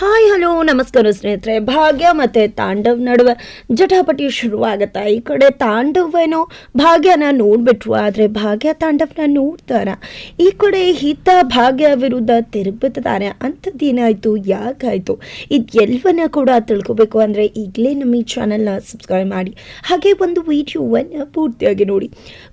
Hi, hello, ನಮಸ್ಕಾರ ಸ್ನೇಹಿತರೆ. ಭಾಗ್ಯ ಮತ್ತು ತಾಂಡವ್ ನಡುವೆ ಜಟಾಪಟಿ ಶುರುವಾಗುತ್ತೆ ಈ ಕಡೆ ತಾಂಡವೇನೋ ಭಾಗ್ಯನ ನೋಡ್ಬಿಟ್ರು, ಆದರೆ ಭಾಗ್ಯ ತಾಂಡವ್ನ ನೋಡ್ತಾರ? ಈ ಕಡೆ ಹಿತ ಭಾಗ್ಯ ವಿರುದ್ಧ ತಿರುಗ್ಬಿಟ್ಟಿದ್ದಾರೆ ಅಂಥದ್ದೇನಾಯಿತು ಯಾಕಾಯಿತು? ಇದೆಲ್ಲವನ್ನ ಕೂಡ ತಿಳ್ಕೋಬೇಕು ಅಂದರೆ ಈಗಲೇ ನಮ್ಮ ಈ ಚಾನಲ್ನ ಸಬ್ಸ್ಕ್ರೈಬ್ ಮಾಡಿ. ಹಾಗೆ ಒಂದು ವಿಡಿಯೋವನ್ನು ಪೂರ್ತಿಯಾಗಿ ನೋಡಿ.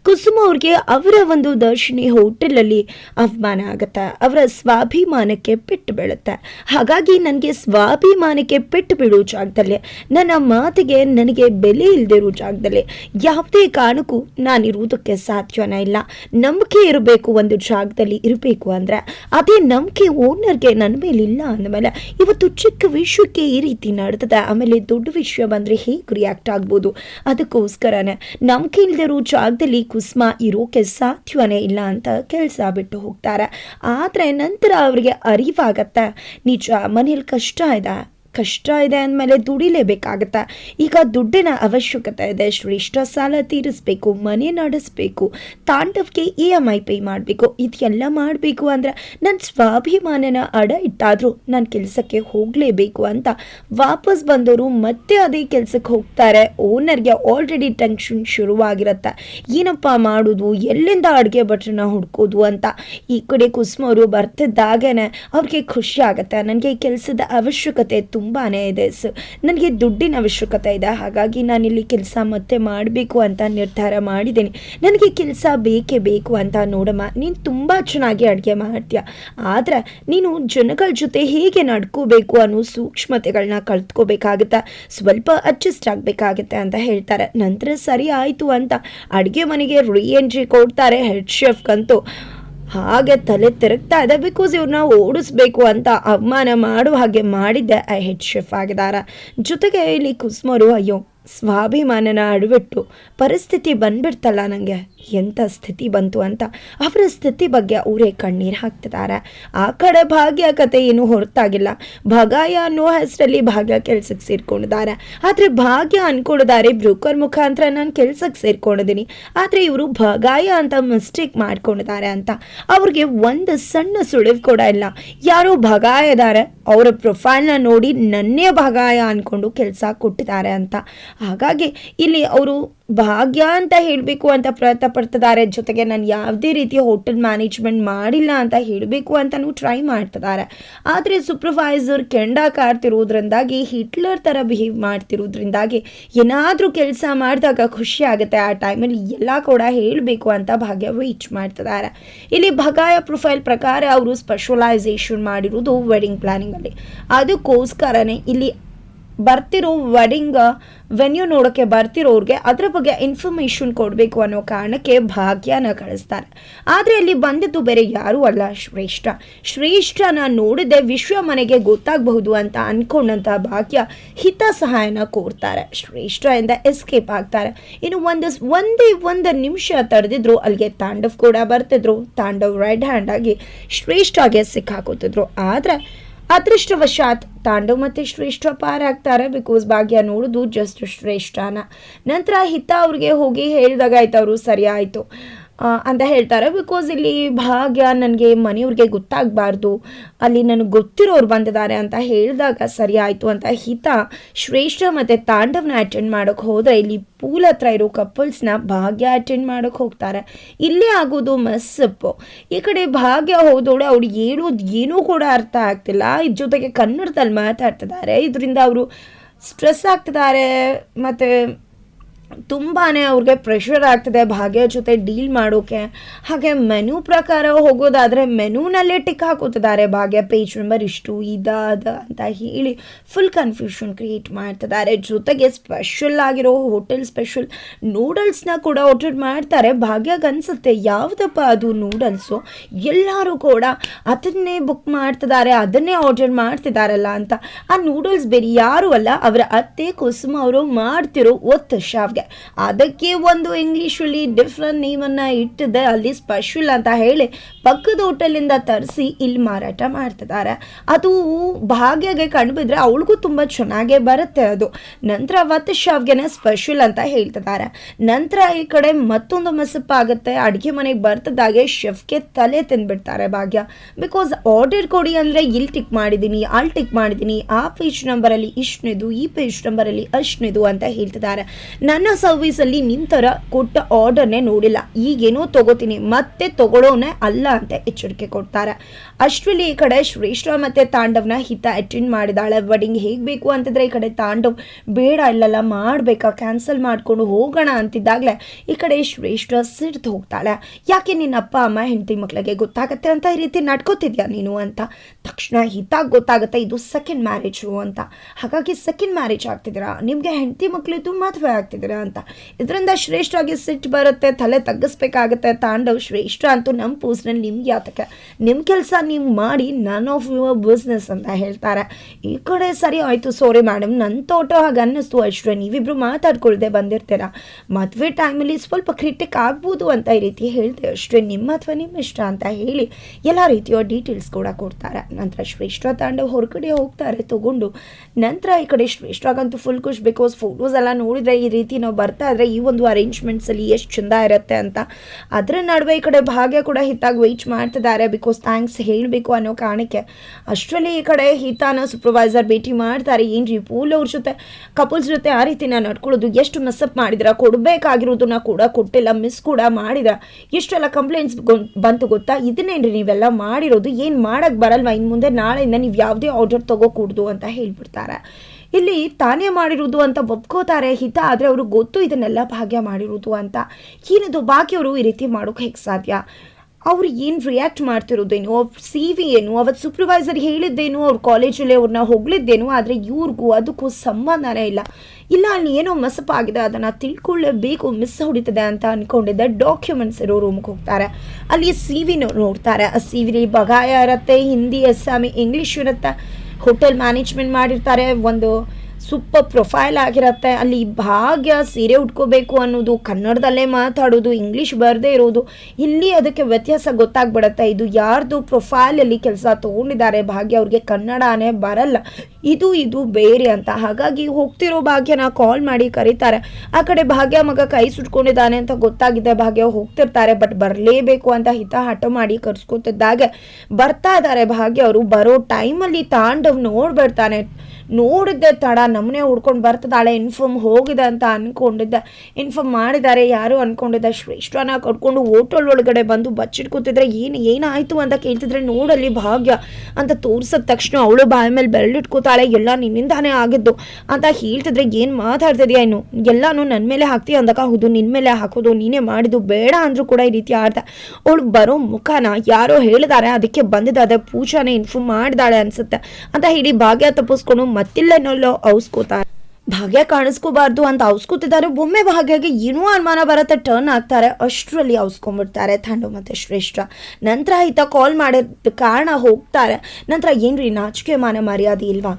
ಕುಸುಮ ಅವ್ರಿಗೆ ಅವರ ಒಂದು ದರ್ಶಿನಿ ಹೋಟೆಲಲ್ಲಿ ಅವಮಾನ ಆಗುತ್ತೆ? ಅವರ ಸ್ವಾಭಿಮಾನಕ್ಕೆ ಪೆಟ್ಟು ಬೀಳುತ್ತೆ? ಹಾಗಾಗಿ ನನಗೆ ಸ್ವಾಭಿಮಾನಕ್ಕೆ ಪೆಟ್ಟು ಬಿಡೋ ಜಾಗದಲ್ಲಿ. ನನ್ನ ಮಾತಿಗೆ ನನಗೆ ಬೆಲೆ ಇಲ್ಲದಿರೋ ಜಾಗದಲ್ಲಿ. ಯಾವುದೇ ಕಾರಣಕ್ಕೂ ನಾನಿರುವುದಕ್ಕೆ ಸಾಧ್ಯನೇ ಇಲ್ಲ. ನಂಬಿಕೆ ಇರಬೇಕು ಒಂದು ಜಾಗದಲ್ಲಿ ಇರಬೇಕು ಅಂದರೆ. ಅದೇ ನಂಬಿಕೆ ಓನರ್ಗೆ ನನ್ನ ಮೇಲೆ ಇಲ್ಲ ಅಂದಮೇಲೆ ಇವತ್ತು ಚಿಕ್ಕ ವಿಷಯಕ್ಕೆ ಈ ರೀತಿ ನಡೆದಿದೆ. ಆಮೇಲೆ ದೊಡ್ಡ ವಿಷಯ ಬಂದರೆ ಹೇಗೆ ರಿಯಾಕ್ಟ್ ಆಗ್ಬೋದು? ಅದಕ್ಕೋಸ್ಕರನೇ ನಂಬಿಕೆ ಇಲ್ಲದಿರೋ ಜಾಗದಲ್ಲಿ ಕುಸ್ಮ ಇರೋಕೆ ಸಾಧ್ಯವೇ ಇಲ್ಲ ಅಂತ ಕೆಲಸ ಬಿಟ್ಟು ಹೋಗ್ತಾರೆ. ಆದರೆ ನಂತರ ಅವರಿಗೆ ಅರಿವಾಗತ್ತೆ. ನಿಜ ಮನೇಲಿ ಕಷ್ಟ ಇದೆ. ಕಷ್ಟ ಇದೆ ಅಂದಮೇಲೆ ದುಡಿಲೇಬೇಕಾಗತ್ತೆ? ಈಗ ದುಡ್ಡಿನ ಅವಶ್ಯಕತೆ ಇದೆ. ಶ್ರೇಷ್ಠ ಸಾಲ ತೀರಿಸಬೇಕು, ಮನೆ ನಡೆಸಬೇಕು, ತಾಂಡವ್ಗೆ ಇ ಎಂ ಐ ಪೇ ಮಾಡಬೇಕು, ಇದೆಲ್ಲ ಮಾಡಬೇಕು ಅಂದರೆ ನನ್ನ ಸ್ವಾಭಿಮಾನನ ಅಡ ಇಟ್ಟಾದರೂ ನಾನು ಕೆಲಸಕ್ಕೆ ಹೋಗಲೇಬೇಕು ಅಂತ ವಾಪಸ್ ಬಂದವರು ಮತ್ತೆ ಅದೇ ಕೆಲಸಕ್ಕೆ ಹೋಗ್ತಾರೆ. ಓನರ್ಗೆ ಆಲ್ರೆಡಿ ಟೆನ್ಷನ್ ಶುರುವಾಗಿರುತ್ತೆ? ಏನಪ್ಪ ಮಾಡೋದು? ಎಲ್ಲಿಂದ ಅಡುಗೆ ಭಟ್ರನ್ನ ಹುಡ್ಕೋದು ಅಂತ? ಈ ಕಡೆ ಕುಸುಮವರು ಬರ್ತಿದ್ದಾಗೇನೆ ಅವ್ರಿಗೆ ಖುಷಿ ಆಗುತ್ತೆ? ನನಗೆ ಕೆಲಸದ ಅವಶ್ಯಕತೆ ತುಂಬಾ ಇದೆ. ಸೊ ನನಗೆ ದುಡ್ಡಿನ ಅವಶ್ಯಕತೆ ಇದೆ. ಹಾಗಾಗಿ ನಾನಿಲ್ಲಿ ಕೆಲಸ ಮತ್ತೆ ಮಾಡಬೇಕು ಅಂತ ನಿರ್ಧಾರ ಮಾಡಿದ್ದೀನಿ. ನನಗೆ ಕೆಲಸ ಬೇಕೇ ಬೇಕು ಅಂತ ನೋಡಮ್ಮ. ನೀನು ತುಂಬ ಚೆನ್ನಾಗಿ ಅಡುಗೆ ಮಾಡ್ತೀಯ. ಆದರೆ ನೀನು ಜನಗಳ ಜೊತೆ ಹೇಗೆ ನಡ್ಕೋಬೇಕು ಅನ್ನೋ ಸೂಕ್ಷ್ಮತೆಗಳನ್ನ ಕಲ್ತ್ಕೋಬೇಕಾಗುತ್ತೆ ಸ್ವಲ್ಪ ಅಡ್ಜಸ್ಟ್ ಆಗಬೇಕಾಗತ್ತೆ ಅಂತ ಹೇಳ್ತಾರೆ. ನಂತರ ಸರಿ ಆಯಿತು ಅಂತ ಅಡುಗೆ ಮನೆಗೆ ರೀ ಎಂಟ್ರಿ ಕೊಡ್ತಾರೆ ಹೆಡ್ ಶೆಫ್ಗಂತೂ ಹಾಗೆ ತಲೆ ತಿರುಗ್ತಾ ಇದೆ. ಬಿಕಾಸ್ ಇವ್ರನ್ನ ಓಡಿಸ್ಬೇಕು ಅಂತ ಅವಮಾನ ಮಾಡುವ ಹಾಗೆ ಮಾಡಿದ್ದೆ ಐ ಹೆಡ್ ಶೆಫ್ ಆಗಿದ್ದಾರೆ. ಜೊತೆಗೆ ಇಲ್ಲಿ ಕುಸ್ಮರು, ಅಯ್ಯೋ ಸ್ವಾಭಿಮಾನನ ಅಡವಿಟ್ಟು ಪರಿಸ್ಥಿತಿ ಬಂದ್ಬಿಡ್ತಲ್ಲ ನನಗೆ ಎಂಥ ಸ್ಥಿತಿ ಬಂತು ಅಂತ. ಅವರ ಸ್ಥಿತಿ ಬಗ್ಗೆ ಅವರೇ ಕಣ್ಣೀರು ಹಾಕ್ತಿದ್ದಾರೆ. ಆ ಕಡೆ ಭಾಗ್ಯ ಕತೆ ಏನೂ ಹೊರತಾಗಿಲ್ಲ. ಭಗಾಯ ಅನ್ನೋ ಹೆಸರಲ್ಲಿ ಭಾಗ್ಯ ಕೆಲ್ಸಕ್ಕೆ ಸೇರ್ಕೊಂಡಿದ್ದಾರೆ. ಆದರೆ ಭಾಗ್ಯ ಅನ್ಕೊಂಡಿದ್ದಾರೆ ಬ್ರೋಕರ್ ಮುಖಾಂತರ ನಾನು ಕೆಲ್ಸಕ್ಕೆ ಸೇರ್ಕೊಂಡಿದ್ದೀನಿ ಆದರೆ ಇವರು ಭಗಾಯ ಅಂತ ಮಿಸ್ಟೇಕ್ ಮಾಡ್ಕೊಂಡಿದ್ದಾರೆ ಅಂತ. ಅವ್ರಿಗೆ ಒಂದು ಸಣ್ಣ ಸುಳಿವು ಕೂಡ ಇಲ್ಲ. ಯಾರೋ ಭಗಾಯ ಇದ್ದಾರೆ ಅವರ ಪ್ರೊಫೈಲ್ನ ನೋಡಿ ನನ್ನೇ ಭಾಗಾಯ ಅಂದ್ಕೊಂಡು ಕೆಲಸ ಕೊಟ್ಟಿದ್ದಾರೆ ಅಂತ. ಹಾಗಾಗಿ ಇಲ್ಲಿ ಅವರು ಭಾಗ್ಯ ಅಂತ ಹೇಳಬೇಕು ಅಂತ ಪ್ರಯತ್ನ ಪಡ್ತಿದ್ದಾರೆ ಜೊತೆಗೆ ನಾನು ಯಾವುದೇ ರೀತಿಯ ಹೋಟೆಲ್ ಮ್ಯಾನೇಜ್ಮೆಂಟ್ ಮಾಡಿಲ್ಲ ಅಂತ ಹೇಳಬೇಕು ಅಂತಲೂ ಟ್ರೈ ಮಾಡ್ತಿದ್ದಾರೆ ಆದರೆ ಸೂಪರ್ವೈಸರ್ ಕೆಂಡ ಕಾರ್ತಿರೋದ್ರಿಂದಾಗಿ ಹಿಟ್ಲರ್ ಥರ ಬಿಹೇವ್ ಮಾಡ್ತಿರೋದ್ರಿಂದಾಗಿ ಏನಾದರೂ ಕೆಲಸ ಮಾಡಿದಾಗ ಖುಷಿ ಆಗುತ್ತೆ. ಆ ಟೈಮಲ್ಲಿ ಎಲ್ಲ ಕೂಡ ಹೇಳಬೇಕು ಅಂತ ಭಾಗ್ಯ ವೀಚ್ ಮಾಡ್ತಿದ್ದಾರೆ ಇಲ್ಲಿ ಭಗಾಯ ಪ್ರೊಫೈಲ್ ಪ್ರಕಾರ ಅವರು ಸ್ಪೆಷಲೈಸೇಷನ್ ಮಾಡಿರೋದು ವೆಡ್ಡಿಂಗ್ ಪ್ಲಾನಿಂಗಲ್ಲಿ ಅದಕ್ಕೋಸ್ಕರನೇ ಇಲ್ಲಿ ಬರ್ತಿರೋ ವೆಡ್ಡಿಂಗ್ ವೆನ್ಯೂ ನೋಡೋಕ್ಕೆ ಬರ್ತಿರೋರಿಗೆ ಅದ್ರ ಬಗ್ಗೆ ಇನ್ಫಾರ್ಮೇಷನ್ ಕೊಡಬೇಕು ಅನ್ನೋ ಕಾರಣಕ್ಕೆ ಭಾಗ್ಯನ ಕಳಿಸ್ತಾರೆ. ಆದರೆ ಅಲ್ಲಿ ಬಂದಿದ್ದು ಬೇರೆ ಯಾರೂ ಅಲ್ಲ ಶ್ರೇಷ್ಠ. ಶ್ರೇಷ್ಠನ ನೋಡಿದೆ ವಿಶ್ವ ಮನೆಗೆ ಗೊತ್ತಾಗಬಹುದು ಅಂತ ಅನ್ಕೊಂಡಂಥ ಭಾಗ್ಯ ಹಿತ ಸಹಾಯನ ಕೋರ್ತಾರೆ. ಶ್ರೇಷ್ಠದಿಂದ ಎಸ್ಕೇಪ್ ಆಗ್ತಾರೆ. ಇನ್ನು ಒಂದು ಒಂದೇ ಒಂದು ನಿಮಿಷ ತಡೆದಿದ್ರು ಅಲ್ಲಿಗೆ ತಾಂಡವ್ ಕೂಡ ಬರ್ತಿದ್ರು. ತಾಂಡವ್ ರೈಟ್ ಹ್ಯಾಂಡ್ ಆಗಿ ಶ್ರೇಷ್ಠಗೆ ಸಿಕ್ಕಾಕೋತಿದ್ರು. ಆದರೆ ಅದೃಷ್ಟವಶಾತ್ ತಾಂಡವ್ ಮತ್ತೆ ಶ್ರೇಷ್ಠ ಪಾರಾಗ್ತಾರೆ ಬಿಕಾಸ್ ಭಾಗ್ಯ ನೋಡುದು ಜಸ್ಟ್ ಶ್ರೇಷ್ಠನ. ನಂತರ ಹಿತ ಅವ್ರಿಗೆ ಹೋಗಿ ಹೇಳಿದಾಗ ಆಯ್ತು ಅವರು ಸರಿ ಆಯಿತು. ಅಂತ ಹೇಳ್ತಾರೆ. ಬಿಕಾಸ್ ಇಲ್ಲಿ ಭಾಗ್ಯ ನನಗೆ ಮನೆಯವ್ರಿಗೆ ಗೊತ್ತಾಗಬಾರ್ದು. ಅಲ್ಲಿ ನನಗೆ ಗೊತ್ತಿರೋರು ಬಂದಿದ್ದಾರೆ ಅಂತ ಹೇಳಿದಾಗ ಸರಿ ಆಯಿತು ಅಂತ ಹಿತ ಶ್ರೇಷ್ಠ ಮತ್ತು ತಾಂಡವನ ಅಟೆಂಡ್ ಮಾಡೋಕ್ಕೆ ಹೋದರೆ ಇಲ್ಲಿ ಪೂಲ್ ಹತ್ರ ಇರೋ ಕಪಲ್ಸ್ನ ಭಾಗ್ಯ ಅಟೆಂಡ್ ಮಾಡೋಕ್ಕೆ ಹೋಗ್ತಾರೆ. ಇಲ್ಲೇ ಆಗೋದು ಮಸ್ಸಪ್ಪು ಈ ಕಡೆ ಭಾಗ್ಯ ಹೋದೋಳೆ ಅವ್ರು ಹೇಳೋದು ಏನೂ ಕೂಡ ಅರ್ಥ ಆಗ್ತಿಲ್ಲ. ಇದ್ರ ಜೊತೆಗೆ ಕನ್ನಡದಲ್ಲಿ ಮಾತಾಡ್ತಿದ್ದಾರೆ. ಇದರಿಂದ ಅವರು ಸ್ಟ್ರೆಸ್ ಆಗ್ತಿದ್ದಾರೆ. ಮತ್ತು ತುಂಬಾ ಅವ್ರಿಗೆ ಪ್ರೆಷರ್ ಆಗ್ತಿದೆ, ಭಾಗ್ಯ ಜೊತೆ ಡೀಲ್ ಮಾಡೋಕೆ. ಹಾಗೆ ಮೆನು ಪ್ರಕಾರ ಹೋಗೋದಾದರೆ ಮೆನುನಲ್ಲೇ ಟಿಕ್ ಹಾಕೋತಿದ್ದಾರೆ ಭಾಗ್ಯ. ಪೇಜ್ ನಂಬರ್ ಇಷ್ಟು, ಇದಾದ ಅಂತ ಹೇಳಿ ಫುಲ್ ಕನ್ಫ್ಯೂಷನ್ ಕ್ರಿಯೇಟ್ ಮಾಡ್ತಿದ್ದಾರೆ. ಜೊತೆಗೆ ಸ್ಪೆಷಲ್ ಆಗಿರೋ ಹೋಟೆಲ್ ಸ್ಪೆಷಲ್ ನೂಡಲ್ಸ್ನ ಕೂಡ ಆರ್ಡರ್ ಮಾಡ್ತಾರೆ. ಭಾಗ್ಯಗೆ ಅನಿಸುತ್ತೆ ಯಾವುದಪ್ಪ ಅದು ನೂಡಲ್ಸು ಎಲ್ಲರೂ ಕೂಡ ಅದನ್ನೇ ಬುಕ್ ಮಾಡ್ತಿದ್ದಾರೆ, ಅದನ್ನೇ ಆರ್ಡರ್ ಮಾಡ್ತಿದ್ದಾರಲ್ಲ ಅಂತ. ಆ ನೂಡಲ್ಸ್ ಬೇರೆ ಯಾರೂ ಅಲ್ಲ, ಅವರ ಅತ್ತೆ ಕುಸುಮ ಅವರು ಮಾಡ್ತಿರೋ ಒತ್ತು ಶಾವ್ಗೆ. ಅದಕ್ಕೆ ಒಂದು ಇಂಗ್ಲೀಷಲ್ಲಿ ಡಿಫ್ರೆಂಟ್ ನೇಮನ್ನು ಇಟ್ಟಿದೆ. ಅಲ್ಲಿ ಸ್ಪೆಷಲ್ ಅಂತ ಹೇಳಿ ಪಕ್ಕದ ಹೋಟೆಲಿಂದ ತರಿಸಿ ಇಲ್ಲಿ ಮಾರಾಟ ಮಾಡ್ತಿದ್ದಾರೆ. ಅದು ಭಾಗ್ಯಗೆ ಕಂಡುಬಿದ್ರೆ ಅವಳಿಗೂ ತುಂಬ ಚೆನ್ನಾಗೇ ಬರುತ್ತೆ ಅದು. ನಂತರ ಅವತ್ತು ಶಾವ್ಗೆನೆ ಸ್ಪೆಷಲ್ ಅಂತ ಹೇಳ್ತಿದ್ದಾರೆ. ನಂತರ ಈ ಕಡೆ ಮತ್ತೊಂದು ಮೆಸಪ್ ಆಗುತ್ತೆ. ಅಡುಗೆ ಮನೆಗೆ ಬರ್ತದಾಗೆ ಶೆಫ್ಗೆ ತಲೆ ತಿಂದ್ಬಿಡ್ತಾರೆ ಭಾಗ್ಯ. ಬಿಕಾಸ್ ಆರ್ಡರ್ ಕೊಡಿ ಅಂದರೆ ಇಲ್ಲಿ ಟಿಕ್ ಮಾಡಿದ್ದೀನಿ ಅಲ್ಲಿ ಟಿಕ್ ಮಾಡಿದ್ದೀನಿ ಆ ಪೇಜ್ ನಂಬರಲ್ಲಿ ಇಷ್ಟನಿದು, ಈ ಪೇಜ್ ನಂಬರಲ್ಲಿ ಅಷ್ಟನಿದು ಅಂತ ಹೇಳ್ತಿದ್ದಾರೆ. ನನ್ನ ಸರ್ವಿಸಲ್ಲಿ ನಿಮ್ಮ ನಿಂತರ ಕೊಟ್ಟ ಆರ್ಡರ್ನೇ ನೋಡಿಲ್ಲ. ಈಗೇನೋ ತಗೋತೀನಿ ಮತ್ತೆ ತಗೊಳೋನೆ ಅಲ್ಲ ಅಂತ ಎಚ್ಚರಿಕೆ ಕೊಡ್ತಾರೆ. ಅಷ್ಟರಲ್ಲಿ ಈ ಕಡೆ ಶ್ರೇಷ್ಠ ಮತ್ತು ತಾಂಡವ್ನ ಹಿತ ಅಟೆಂಡ್ ಮಾಡಿದಾಳೆ. ವೆಡ್ಡಿಂಗ್ ಹೇಗೆ ಬೇಕು ಅಂತಿದ್ರೆ ಈ ಕಡೆ ತಾಂಡವ್ ಬೇಡ, ಇಲ್ಲಲ್ಲ, ಮಾಡಬೇಕಾ? ಕ್ಯಾನ್ಸಲ್ ಮಾಡಿಕೊಂಡು ಹೋಗೋಣ ಅಂತಿದ್ದಾಗಲೇ ಈ ಕಡೆ ಶ್ರೇಷ್ಠ ಸಿಡ್ದು ಹೋಗ್ತಾಳೆ. ಯಾಕೆ ನಿನ್ನ ಅಪ್ಪ, ಅಮ್ಮ, ಹೆಂಡತಿ ಮಕ್ಕಳಿಗೆ ಗೊತ್ತಾಗತ್ತೆ ಅಂತ ಈ ರೀತಿ ನಡ್ಕೋತಿದ್ಯಾ ನೀನು ಅಂತ. ತಕ್ಷಣ ಹಿತ ಗೊತ್ತಾಗುತ್ತೆ, ಇದು ಸೆಕೆಂಡ್ ಮ್ಯಾರೇಜು ಅಂತ. ಹಾಗಾಗಿ ಸೆಕೆಂಡ್ ಮ್ಯಾರೇಜ್ ಆಗ್ತಿದ್ದೀರಾ? ನಿಮಗೆ ಹೆಂಡತಿ ಮಕ್ಕಳಿದ್ದು ಮದುವೆ ಆಗ್ತಿದ್ದೀರಾ ಅಂತ. ಇದರಿಂದ ಶ್ರೇಷ್ಠವಾಗಿ ಸಿಟ್ಟು ಬರುತ್ತೆ, ತಲೆ ತಗ್ಗಿಸ್ಬೇಕಾಗತ್ತೆ. ತಾಂಡವ್ ಶ್ರೇಷ್ಠ ಅಂತೂ ನಮ್ಮ ಪೋಸ್ನಲ್ಲಿ ನಿಮ್ಗೆ ಯಾತಕ್ಕೆ? ನಿಮ್ಮ ಕೆಲಸ ನೀವು ಮಾಡಿ ನನ್ ಆಫ್ ಯುವರ್ ಬಿಸ್ನೆಸ್ ಅಂತ ಹೇಳ್ತಾರೆ. ಈ ಕಡೆ ಸರಿ ಆಯಿತು ಸಾರಿ ಮೇಡಮ್ ನನ್ನ ತೋಟ ಹಾಗೆ ಅನ್ನಿಸ್ತು ಅಷ್ಟೇ ನೀವಿಬ್ರು ಮಾತಾಡ್ಕೊಳ್ದೆ ಬಂದಿರ್ತೀರ. ಮದುವೆ ಟೈಮಲ್ಲಿ ಸ್ವಲ್ಪ ಕ್ರಿಟಿಕ್ ಆಗ್ಬೋದು ಅಂತ ಈ ರೀತಿ ಹೇಳ್ತೆ ಅಷ್ಟೇ ನಿಮ್ಮ ಅಥವಾ ನಿಮ್ಮ ಇಷ್ಟ ಅಂತ ಹೇಳಿ ಎಲ್ಲ ರೀತಿಯ ಡೀಟೇಲ್ಸ್ ಕೂಡ ಕೊಡ್ತಾರೆ. ನಂತರ ಶ್ರೇಷ್ಠ ತಾಂಡವ್ ಹೊರಗಡೆ ಹೋಗ್ತಾರೆ, ತಗೊಂಡು. ನಂತರ ಈ ಕಡೆ ಶ್ರೇಷ್ಠಾಗಂತೂ ಫುಲ್ ಖುಷ್ ಬಿಕಾಸ್ ಫೋಟೋಸ್ ಎಲ್ಲ ನೋಡಿದ್ರೆ ಈ ರೀತಿ ನಾವು ಬರ್ತಾ ಇದ್ರೆ ಈ ಒಂದು ಅರೇಂಜ್ಮೆಂಟ್ಸಲ್ಲಿ ಎಷ್ಟು ಚಂದ ಇರುತ್ತೆ ಅಂತ. ಅದರ ನಡುವೆ ಈ ಕಡೆ ಭಾಗ್ಯ ಕೂಡ ಹಿತ್ತಾಗಿ ವೆಯ್ಟ್ ಮಾಡ್ತಿದ್ದಾರೆ ಬಿಕಾಸ್ ಥ್ಯಾಂಕ್ಸ್ ಹೇಳಬೇಕು ಅನ್ನೋ ಕಾರಣಕ್ಕೆ. ಅಷ್ಟರಲ್ಲಿ ಈ ಕಡೆ ಹಿತಾನ ಸೂಪರ್ವೈಸರ್ ಭೇಟಿ ಮಾಡ್ತಾರೆ. ಏನ್ರಿ, ಪೂಲ್ ಅವ್ರ ಜೊತೆ ಕಪಲ್ಸ್ ಜೊತೆ ಆ ರೀತಿ ನಾನು ನಡ್ಕೊಳ್ಳೋದು ಎಷ್ಟು ಮಿಸ್ಅಪ್ ಮಾಡಿದ್ರ? ಕೊಡಬೇಕಾಗಿರೋದನ್ನ ಕೂಡ ಕೊಟ್ಟಿಲ್ಲ ಮಿಸ್ ಕೂಡ ಮಾಡಿದ. ಎಷ್ಟೆಲ್ಲ ಕಂಪ್ಲೇಂಟ್ಸ್ ಬಂತು ಗೊತ್ತಾ? ಇದನ್ನೇನ್ರಿ ನೀವೆಲ್ಲ ಮಾಡಿರೋದು? ಏನು ಮಾಡಕ್ಕೆ ಬರಲ್ವಾ? ಇನ್ನು ಮುಂದೆ ನಾಳೆಯಿಂದ ನೀವು ಯಾವುದೇ ಆರ್ಡರ್ ತಗೋಕೂಡ್ದು ಅಂತ ಹೇಳ್ಬಿಡ್ತಾರೆ. ಇಲ್ಲಿ ತಾನೇ ಮಾಡಿರೋದು ಅಂತ ಒಪ್ಕೋತಾರೆ. ಹಿತ ಆದರೆ ಅವರು ಗೊತ್ತು ಇದನ್ನೆಲ್ಲ ಭಾಗ್ಯ ಮಾಡಿರೋದು ಅಂತ. ಏನದು? ಬಾಕಿಯವರು ಈ ರೀತಿ ಮಾಡೋಕೆ ಹೇಗೆ ಸಾಧ್ಯ? ಅವ್ರು ಏನು ರಿಯಾಕ್ಟ್ ಮಾಡ್ತಿರೋದೇನು, ಅವ್ರ ಸಿ ವಿ ಏನು ಅವತ್ತು ಸೂಪರ್ವೈಸರ್ ಹೇಳಿದ್ದೇನು, ಅವ್ರ ಕಾಲೇಜಲ್ಲಿ ಅವ್ರನ್ನ ಹೊಗಳಿದ್ದೇನು, ಆದರೆ ಇವ್ರಿಗೂ ಅದಕ್ಕೂ ಸಂಬಂಧನೇ ಇಲ್ಲ. ಇಲ್ಲ, ಅಲ್ಲಿ ಏನೋ ಮಸಪ್ ಆಗಿದೆ, ಅದನ್ನು ತಿಳ್ಕೊಳ್ಳೇಬೇಕು ಮಿಸ್ ಹೊಡಿತದೆ ಅಂತ ಅಂದ್ಕೊಂಡಿದ್ದೆ ಡಾಕ್ಯುಮೆಂಟ್ಸ್ ಇರೋ ರೂಮ್ಗೆ ಹೋಗ್ತಾರೆ. ಅಲ್ಲಿ ಸಿ ವಿ ನೋಡ್ತಾರೆ. ಆ ಸಿ ವಿಲಿ ಬಗಾಯ ಇರುತ್ತೆ, ಹಿಂದಿ, ಅಸ್ಸಾಮಿ ಇಂಗ್ಲೀಷ್ ಇರುತ್ತೆ. ಹೋಟೆಲ್ ಮ್ಯಾನೇಜ್ಮೆಂಟ್ ಮಾಡಿರ್ತಾರೆ, ಒಂದು ಸೂಪರ್ ಪ್ರೊಫೈಲ್ ಆಗಿರುತ್ತೆ. ಅಲ್ಲಿ ಭಾಗ್ಯ, ಸೀರೆ ಉಟ್ಕೋಬೇಕು ಅನ್ನೋದು, ಕನ್ನಡದಲ್ಲೇ ಮಾತಾಡೋದು ಇಂಗ್ಲೀಷ್ ಬರದೇ ಇರೋದು, ಇಲ್ಲಿ ಅದಕ್ಕೆ ವ್ಯತ್ಯಾಸ ಗೊತ್ತಾಗ್ಬಿಡತ್ತೆ. ಇದು ಯಾರ್ದು ಪ್ರೊಫೈಲಲ್ಲಿ ಕೆಲಸ ತೊಗೊಂಡಿದ್ದಾರೆ, ಭಾಗ್ಯ ಅವ್ರಿಗೆ ಕನ್ನಡನೇ ಬರಲ್ಲ. ಇದು ಇದು ಬೇರೆ ಅಂತ. ಹಾಗಾಗಿ ಹೋಗ್ತಿರೋ ಭಾಗ್ಯನ ಕಾಲ್ ಮಾಡಿ ಕರೀತಾರೆ. ಆ ಕಡೆ ಭಾಗ್ಯ ಮಗ ಕೈ ಸುಟ್ಕೊಂಡಿದ್ದಾನೆ ಅಂತ ಗೊತ್ತಾಗಿದೆ. ಭಾಗ್ಯ ಹೋಗ್ತಿರ್ತಾರೆ ಬಟ್ ಬರಲೇಬೇಕು ಅಂತ ಹಿತ ಹಠ ಮಾಡಿ ಕರ್ಸ್ಕೊತಿದ್ದಾಗ. ಬರ್ತಾ ಇದ್ದಾರೆ ಭಾಗ್ಯ ಅವರು. ಬರೋ ಟೈಮಲ್ಲಿ ತಾಂಡವ್ ನೋಡ್ಬಿಡ್ತಾನೆ. ನೋಡಿದ್ದೆ ತಡ ನಮ್ಮನೆ ಹುಡ್ಕೊಂಡು ಬರ್ತದಾಳೆ ಇನ್ಫಾರ್ಮ್ ಹೋಗಿದೆ ಅಂತ ಅನ್ಕೊಂಡಿದ್ದೆ. ಇನ್ಫಾರ್ಮ್ ಮಾಡಿದ್ದಾರೆ, ಯಾರು ಅನ್ಕೊಂಡಿದ್ದೆ, ಶ್ರೇಷ್ಠನ ಕಟ್ಕೊಂಡು ಹೋಟೆಲ್ ಒಳಗಡೆ ಬಂದು ಬಚ್ಚಿಟ್ಕೋತಿದ್ರೆ ಏನು, ಏನಾಯ್ತು ಅಂತ ಕೇಳ್ತಿದ್ರೆ ನೋಡಲ್ಲಿ ಭಾಗ್ಯ ಅಂತ ತೋರ್ಸಿದ ತಕ್ಷಣ ಅವಳು ಬಾಯ ಮೇಲೆ ಬೆರಳಿಟ್ಕೋತಾಳೆ, ಎಲ್ಲ ನಿನ್ನಿಂದಾನೇ ಆಗಿದ್ದು ಅಂತ ಹೇಳ್ತಿದ್ರೆ ಏನು ಮಾತಾಡ್ತಿದ್ಯಾ ಇನ್ನು? ಎಲ್ಲಾನು ನನ್ನ ಮೇಲೆ ಹಾಕ್ತೀಯ ಅಂದಕ ಹೌದು ನಿನ್ನ ಮೇಲೆ ಹಾಕೋದು, ನೀನೇ ಮಾಡಿದ್ದು ಬೇಡ ಅಂದರೂ ಕೂಡ ಈ ರೀತಿ ಆಡ್ದೆ ಅವಳು ಬರೋ ಮುಖನ ಯಾರೋ ಹೇಳಿದಾರೆ, ಅದಕ್ಕೆ ಬಂದಿದ್ದಾದೆ ಪೂಜಾನೇ ಇನ್ಫಾರ್ಮ್ ಮಾಡಿದಾಳೆ ಅನ್ಸುತ್ತೆ ಅಂತ ಹೇಳಿ ಭಾಗ್ಯ ತಪ್ಪಿಸ್ಕೊಂಡು ಮತ್ತಿಲ್ಲೇನಲ್ಲೋ ಔಸ್ಕೋತಾರೆ. ಭಾಗ್ಯ ಕಾಣಿಸ್ಕೋಬಾರ್ದು ಅಂತ ಔಸ್ಕೋತಿದ್ದಾರೆ ಒಮ್ಮೆ ಭಾಗ್ಯಗೆ ಏನೂ ಅನುಮಾನ ಬರುತ್ತೆ ಟರ್ನ್ ಆಗ್ತಾರೆ. ಅಷ್ಟರಲ್ಲಿ ಔಸ್ಕೊಂಡ್ಬಿಡ್ತಾರೆ ಥಂಡು ಮತ್ತು ಶ್ರೇಷ್ಠ. ನಂತರ ಈತ ಕಾಲ್ ಮಾಡಿದ ಕಾರಣ ಹೋಗ್ತಾರೆ. ನಂತರ ಏನ್ರಿ, ನಾಚಿಕೆ ಮಾನ ಮರ್ಯಾದೆ ಇಲ್ವಾ?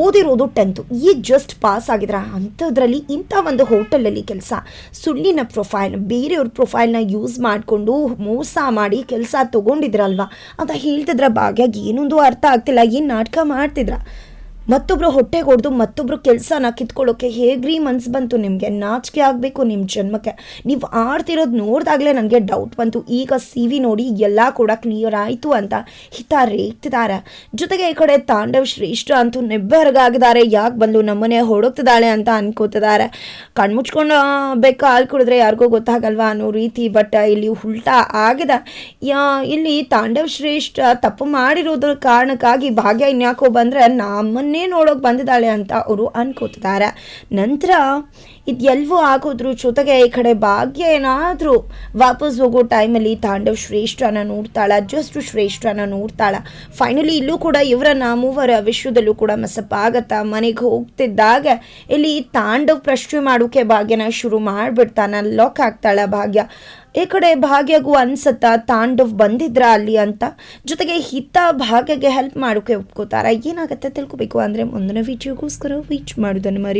ಓದಿರೋದು ಟೆಂತು ಈಗ ಜಸ್ಟ್ ಪಾಸ್ ಆಗಿದ್ರ ಅಂಥದ್ರಲ್ಲಿ ಇಂಥ ಒಂದು ಹೋಟೆಲಲ್ಲಿ ಕೆಲಸ. ಸುಳ್ಳಿನ ಪ್ರೊಫೈಲ್ ಬೇರೆಯವ್ರ ಪ್ರೊಫೈಲ್ನ ಯೂಸ್ ಮಾಡಿಕೊಂಡು ಮೋಸ ಮಾಡಿ ಕೆಲಸ ತೊಗೊಂಡಿದ್ರಲ್ವಾ? ಅಂತ ಹೇಳ್ತಿದ್ರ ಭಾಗ್ಯಾಗ. ಏನೊಂದು ಅರ್ಥ ಆಗ್ತಿಲ್ಲ. ಏನು ನಾಟಕ ಮಾಡ್ತಿದ್ರ? ಮತ್ತೊಬ್ರು ಹೊಟ್ಟೆ ಹೊಡೆದು ಮತ್ತೊಬ್ರು ಕೆಲಸನ ಕಿತ್ಕೊಳ್ಳೋಕೆ ಹೇಗ್ರಿ ಮನ್ಸು ಬಂತು? ನಿಮಗೆ ನಾಚಿಕೆ ಆಗಬೇಕು ನಿಮ್ಮ ಜನ್ಮಕ್ಕೆ. ನೀವು ಆಡ್ತಿರೋದು ನೋಡಿದಾಗಲೇ ನನಗೆ ಡೌಟ್ ಬಂತು. ಈಗ ಸಿ ವಿ ನೋಡಿ ಎಲ್ಲ ಕೂಡ ಕ್ಲಿಯರ್ ಆಯಿತು ಅಂತ ಹಿತ ರೇಗ್ತಿದ್ದಾರೆ. ಜೊತೆಗೆ ಈ ಕಡೆ ತಾಂಡವ್ ಶ್ರೇಷ್ಠ ಅಂತೂ ನೆಬ್ಬೆರಗಾಗಿದ್ದಾರೆ ಯಾಕೆ ಬಂದು ನಮ್ಮನೆ ಹೊಡೋಗ್ತಿದ್ದಾಳೆ ಅಂತ ಅನ್ಕೋತಿದ್ದಾರೆ. ಕಣ್ಮುಚ್ಕೊಂಡು ಬೇಕು ಹಾಲು ಕುಡಿದ್ರೆ ಯಾರಿಗೂ ಗೊತ್ತಾಗಲ್ವಾ ಅನ್ನೋ ರೀತಿ ಬಟ್ ಇಲ್ಲಿ ಉಲ್ಟಾ ಆಗಿದೆ. ಇಲ್ಲಿ ತಾಂಡವ್ ಶ್ರೇಷ್ಠ ತಪ್ಪು ಮಾಡಿರೋದ್ರ ಕಾರಣಕ್ಕಾಗಿ ಭಾಗ್ಯ ಇನ್ಯಾಕೋ ಬಂದರೆ ನಮ್ಮನ್ನೇ ನೋಡೋಕೆ ಬಂದಿದ್ದಾಳೆ ಅಂತ ಅವರು ಅನ್ಕೋತಿದ್ದಾರೆ. ನಂತರ ಇದೆಲ್ಲವೂ ಆಗೋದ್ರು ಜೊತೆಗೆ ಈ ಕಡೆ ಭಾಗ್ಯ ಏನಾದರೂ ವಾಪಸ್ ಹೋಗೋ ಟೈಮಲ್ಲಿ ತಾಂಡವ್ ಶ್ರೇಷ್ಠನ ನೋಡ್ತಾಳೆ, ಜಸ್ಟ್ ಶ್ರೇಷ್ಠನ ನೋಡ್ತಾಳೆ. ಫೈನಲಿ ಇಲ್ಲೂ ಕೂಡ ಇವರನ್ನ ಮೂವರ ವಿಶ್ವದಲ್ಲೂ ಕೂಡ ಮೆಸಪ್ ಆಗತ್ತಾ? ಮನೆಗೆ ಹೋಗ್ತಿದ್ದಾಗ ಇಲ್ಲಿ ತಾಂಡವ್ ಪ್ರಶ್ನೆ ಮಾಡೋಕೆ ಭಾಗ್ಯನ ಶುರು ಮಾಡಿಬಿಡ್ತಾನೆ ಲಾಕ್ ಆಗ್ತಾಳೆ ಭಾಗ್ಯ. ಈ ಕಡೆ ಭಾಗ್ಯಗೂ ಅನ್ಸತ್ತಾ ತಾಂಡವ್ ಬಂದಿದ್ರ ಅಲ್ಲಿ ಅಂತ. ಜೊತೆಗೆ ಹಿತ ಭಾಗ್ಯಗೆ ಹೆಲ್ಪ್ ಮಾಡೋಕೆ ಒಪ್ಕೋತಾರ? ಏನಾಗುತ್ತೆ ತಿಳ್ಕೊಬೇಕು ಅಂದ್ರೆ ಮುಂದಿನ ವಿಡಿಯೋಗೋಸ್ಕರ ವೀಚ್ ಮಾಡೋದನ್ನು ಮರಿ